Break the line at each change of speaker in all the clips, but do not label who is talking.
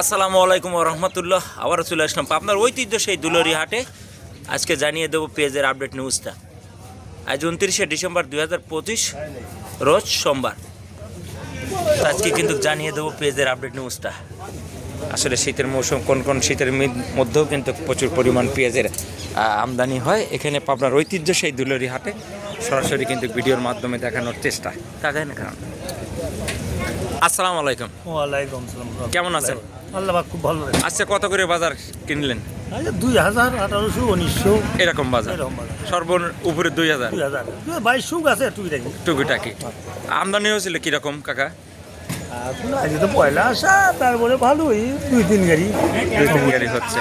আসসালামু আলাইকুম রহমতুল্লাহ। আবার চলে আসলাম আপনার ঐতিহ্য সেই দুলরি হাটে। আজকে জানিয়ে দেবো পেজের আপডেট নিউজটা আজ উনত্রিশে ডিসেম্বর দুই হাজার পঁচিশ, রোজ সোমবার। আজকে কিন্তু জানিয়ে দেবো পেজের আপডেট নিউজটা আসলে শীতের মৌসুম, কোন কোন শীতের মধ্যেও কিন্তু প্রচুর পরিমাণ পেঁয়াজের আমদানি হয়। এখানে পাবনার ঐতিহ্য সেই দুলরি হাটে সরাসরি কিন্তু ভিডিওর মাধ্যমে দেখানোর চেষ্টা। তাকাই না, কারণ? আসসালামু আলাইকুম।
ওয়ালাইকুম সালাম
কেমন আছেন?
আল্লাহ খুব ভালো
আজকে কত করে বাজার কিনলেন?
আচ্ছা দুই হাজার আঠারোশো উনিশশো।
এরকম বাজার। সর্ব উপরে দুই হাজার।
দুই হাজার। বাইশশো আছে টুকি থাকি
টুকিটাকি। আমদানি হয়েছিল কীরকম কাকা?
আজকে তো পয়লা আসা তারপরে ভালোই দুই তিন গাড়ি।
দুই তিন গাড়ি হচ্ছে।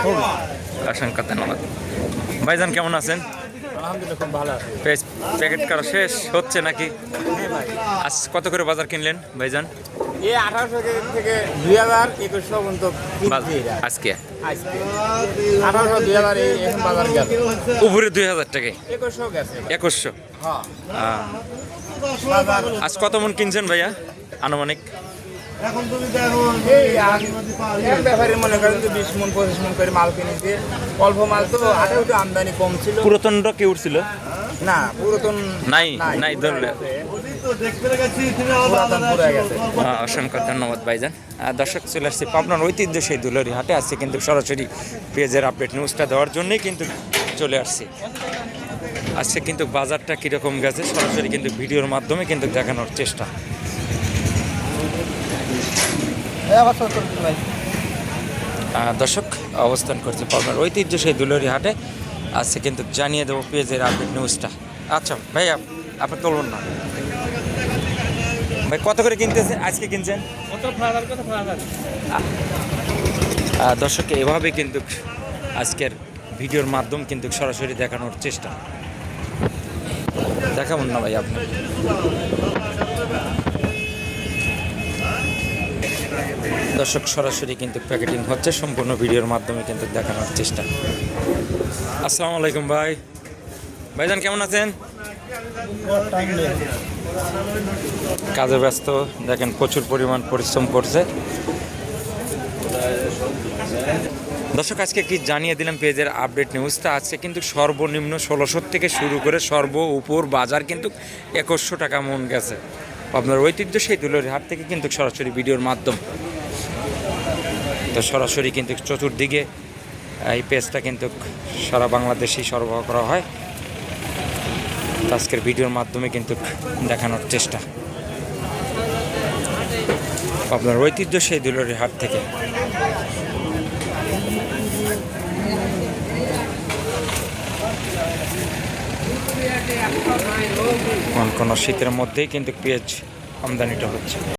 অসংখ্য ধন্যবাদ। ভাইজান কেমন আছেন?
আলহামদুলিল্লাহ খুব ভালো আছে।
প্যাকেট করা শেষ হচ্ছে নাকি? আজ কত করে বাজার কিনলেন ভাইজান?
এই আঠারোশো থেকে দুই হাজার একুশশো পর্যন্ত।
আজকে?
আজকে। আঠারোশো দুই হাজার এখন বাজার গেল।
উপরে দুই হাজার টাকায়?
একুশশো গেছে।
একুশশো?
হ্যাঁ।
আজ কত মন কিনছেন ভাইয়া আনুমানিক?
এই আর এক ব্যাপারে মনে করেন যে বিশ মন পঁচিশ মন করে মাল কিনেছে অল্প মাল তো আঠারো তো আমদানি কম ছিল।
পুরাতনটা কি উঠছিল?
না পুরাতন
নাই নাই। ধরলে
পুরাতন পুরা গেছে।
আহ, অসংখ্য ধন্যবাদ ভাইজান। দর্শক চলে আসছে পাবনার ঐতিহ্য সেই দুলরি হাটে। আসছে কিন্তু সরাসরি পেজের আপডেট নিউজটা দেওয়ার জন্যই কিন্তু চলে আসছে। আজকে কিন্তু বাজারটা কীরকম গেছে সরাসরি কিন্তু ভিডিওর মাধ্যমে কিন্তু দেখানোর চেষ্টা। দর্শক অবস্থান করছে পাবনার ঐতিহ্য সেই দুলরি হাটে। আজকে কিন্তু জানিয়ে দেবো পেজের আপডেট নিউজটা আচ্ছা ভাইয়া আপনি তুলবেন না। ভাই কত করে কিনতেছে আজকে কিনছেন? আহ, দর্শককে এভাবে কিন্তু আজকের ভিডিওর মাধ্যম কিন্তু সরাসরি দেখানোর চেষ্টা। দেখাবেন না ভাই আপনি। দর্শক, সরাসরি কিন্তু প্যাকেটিং হচ্ছে, সম্পূর্ণ ভিডিওর মাধ্যমে কিন্তু দেখানোর চেষ্টা। আসসালামু আলাইকুম ভাই। ভাইজান, কেমন আছেন? কাজে ব্যস্ত, দেখেন প্রচুর পরিমাণ পরিশ্রম করছে। দর্শক, আজকে কি জানিয়ে দিলাম পেজের আপডেট নিউজটা? আজকে কিন্তু সর্বনিম্ন ষোলোশো থেকে শুরু করে সর্ব উপর বাজার কিন্তু একুশশো টাকা মন গেছে। আপনার ঐতিহ্য সেই তুলের হাট থেকে কিন্তু সরাসরি ভিডিওর মাধ্যম তো সরাসরি কিন্তু চতুর্দিকে এই পেজটা কিন্তু সারা বাংলাদেশেই সরবরাহ করা হয়। আজকের ভিডিওর মাধ্যমে কিন্তু দেখানোর চেষ্টা। আপনার ঐতিহ্য সেই দুলরের হাট থেকে। কোন কোন শীতের মধ্যেই কিন্তু পেঁয়াজ আমদানিটা হচ্ছে।